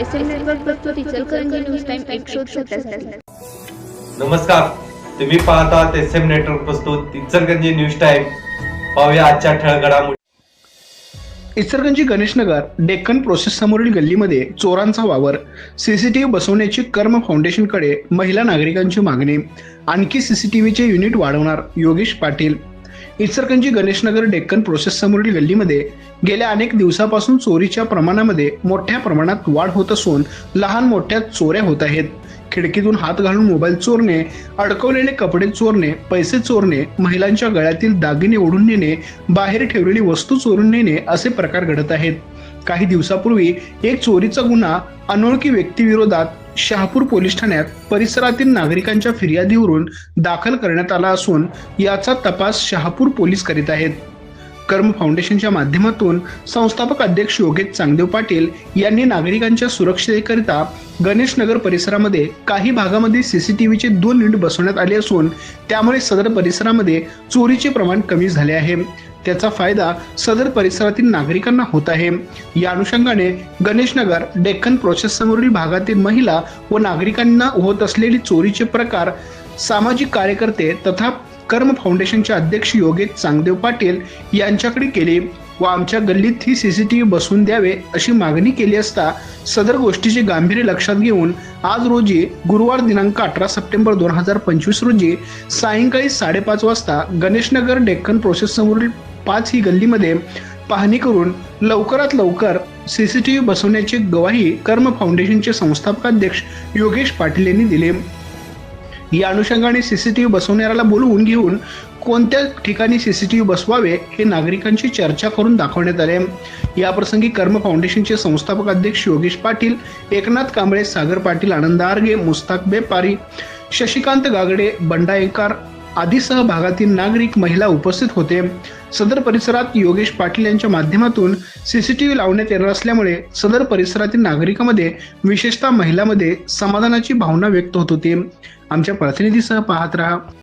S M network प्रस्तुत Ichalkaranji news time एक शोध सत्यास नमस्कार. तुम्ही पाहतात एस एम नेटवर्क प्रस्तुत इचलगंजी न्यूज टाईम पाहूया आजच्या ठळक घडामोडी. इचलकरंजी गणेशनगर डेक्कन प्रोसेस समोरील गल्लीमध्ये चोरांचा वावर. सीसीटीव्ही बसवण्याची कर्म फाउंडेशनकडे महिला नागरिकांची मागणी. आणखी सीसीटीव्हीचे युनिट वाढवणार योगेश पाटील. इचरकंजी गणेशनगर डेक्कन प्रोसेस समोरील गल्लीमध्ये गेल्या अनेक दिवसापासून चोरीच्या प्रमाणामध्ये मोठ्या प्रमाणात वाढ होत असून लहान मोठ्या चोऱ्या होत आहेत. खिडकीतून हात घालून मोबाईल चोरणे अडकवलेले कपडे चोरणे पैसे चोरणे महिलांच्या गळ्यातील दागिने ओढून नेणे बाहेर ठेवलेली वस्तू चोरून नेणे असे प्रकार घडत आहेत. काही दिवसापूर्वी एक चोरीचा गुन्हा अनोळखी व्यक्तीविरोधात शहापूर पोलीस ठाण्यात परिसरातील नागरिकांच्या फिर्यादीवरून दाखल करण्यात आला असून याचा तपास शहापूर पोलीस करीत आहेत. कर्म फाउंडेशनच्या माध्यमातून संस्थापक अध्यक्ष योगेश चांगदेव पाटील यांनी नागरिकांच्या सुरक्षेकरिता गणेश नगर परिसरामध्ये काही भागामध्ये सीसीटीव्हीचे दोन युनिट बसवण्यात आले असून त्यामुळे सदर परिसरामध्ये चोरीचे प्रमाण कमी झाले आहे. त्याचा फायदा सदर परिसरातील नागरिकांना होत आहे. या अनुषंगाने गणेशनगर डेक्कन प्रोसेस समोरील भागातील महिला व नागरिकांना होत असलेली चोरीचे प्रकार सामाजिक कार्यकर्ते तथा कर्म फाउंडेशनचे अध्यक्ष योगेश चांगदेव पाटील यांच्याकडे केली व आमच्या गल्लीत ही सी सी टी व्ही बसवून द्यावे अशी मागणी केली असता सदर गोष्टीचे गांभीर्य लक्षात घेऊन आज रोजी गुरुवार दिनांक अठरा सप्टेंबर दोन हजार पंचवीस रोजी सायंकाळी साडेपाच वाजता गणेशनगर डेक्कन प्रोसेस समोरील पाच ही गल्लीमध्ये पाहणी करून लवकरात लवकर सी सी टी व्ही बसवण्याची ग्वाही कर्म फाउंडेशनचे संस्थापक अध्यक्ष योगेश पाटील यांनी दिली. या अनुषंगाने सी सी टी व्ही बसवणाऱ्याला बोलवून घेऊन कोणत्या ठिकाणी सी सी टी व्ही बसवावे हे नागरिकांची चर्चा करून दाखवण्यात आले. याप्रसंगी कर्म फाउंडेशनचे संस्थापक अध्यक्ष योगेश पाटील एकनाथ कांबळे सागर पाटील आनंद आर्गे मुस्ताक बेपारी शशिकांत गागडे बंडायकार आदी सहभागातील नागरिक महिला उपस्थित होते. सदर परिसरात योगेश पाटील यांच्या माध्यमातून सीसीटीव्ही लावण्यात येणार असल्यामुळे सदर परिसरातील नागरिकांमध्ये विशेषतः महिलांमध्ये समाधानाची भावना व्यक्त होत होती. आमच्या प्रतिनिधीसह पाहत राहा.